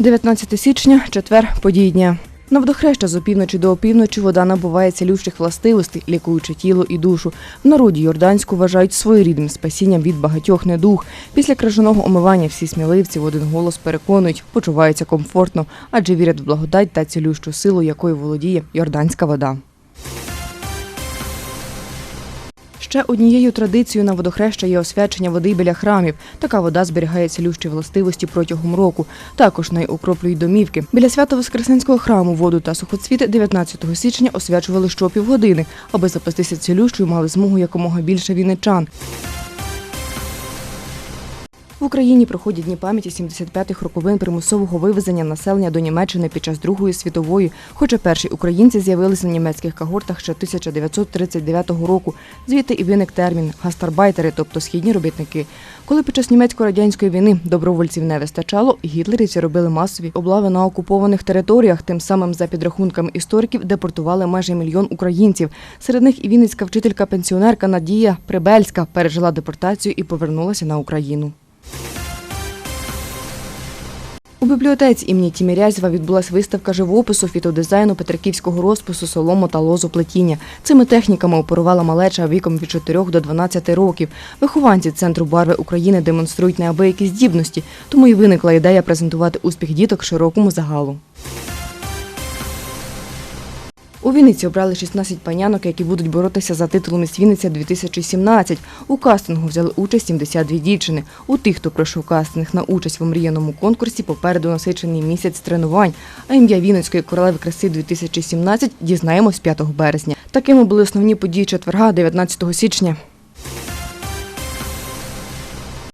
19 січня, четвер, події дня. На з опівночі до опівночі вода набуває цілющих властивостей, лікуючи тіло і душу. В народі Йорданську вважають своєрідним спасінням від багатьох недуг. Після крижаного омивання всі сміливці в один голос переконують, почуваються комфортно, адже вірять в благодать та цілющу силу, якою володіє йорданська вода. Ще однією традицією на водохреща є освячення води біля храмів. Така вода зберігає цілющі властивості протягом року. Також нею окроплюють домівки. Біля Свято-Воскресенського храму воду та сухоцвіти 19 січня освячували щопівгодини, аби запастися цілющою мали змогу якомога більше вінничан. В Україні проходять дні пам'яті 75-х роковин примусового вивезення населення до Німеччини під час Другої світової, хоча перші українці з'явилися на німецьких кагортах ще 1939 року. Звідти і виник термін гастарбайтери, тобто східні робітники. Коли під час німецько-радянської війни добровольців не вистачало, гітлерівці робили масові облави на окупованих територіях. Тим самим, за підрахунками істориків, депортували майже мільйон українців. Серед них і вінницька вчителька-пенсіонерка Надія Прибельська пережила депортацію і повернулася на Україну. У бібліотеці імені Тімірязєва відбулася виставка живопису, фітодизайну, петриківського розпису, солому та лозу плетіння. Цими техніками оперувала малеча віком від 4 до 12 років. Вихованці Центру барви України демонструють неабиякі здібності, тому і виникла ідея презентувати успіх діток широкому загалу. У Вінниці обрали 16 панянок, які будуть боротися за титул «Міс Вінниця 2017. У кастингу взяли участь 72 дівчини. У тих, хто пройшов кастинг на участь в омріяному конкурсі, попереду насичений місяць тренувань. А ім'я Вінницької королеви краси 2017 дізнаємось 5 березня. Такими були основні події четверга, 19 січня.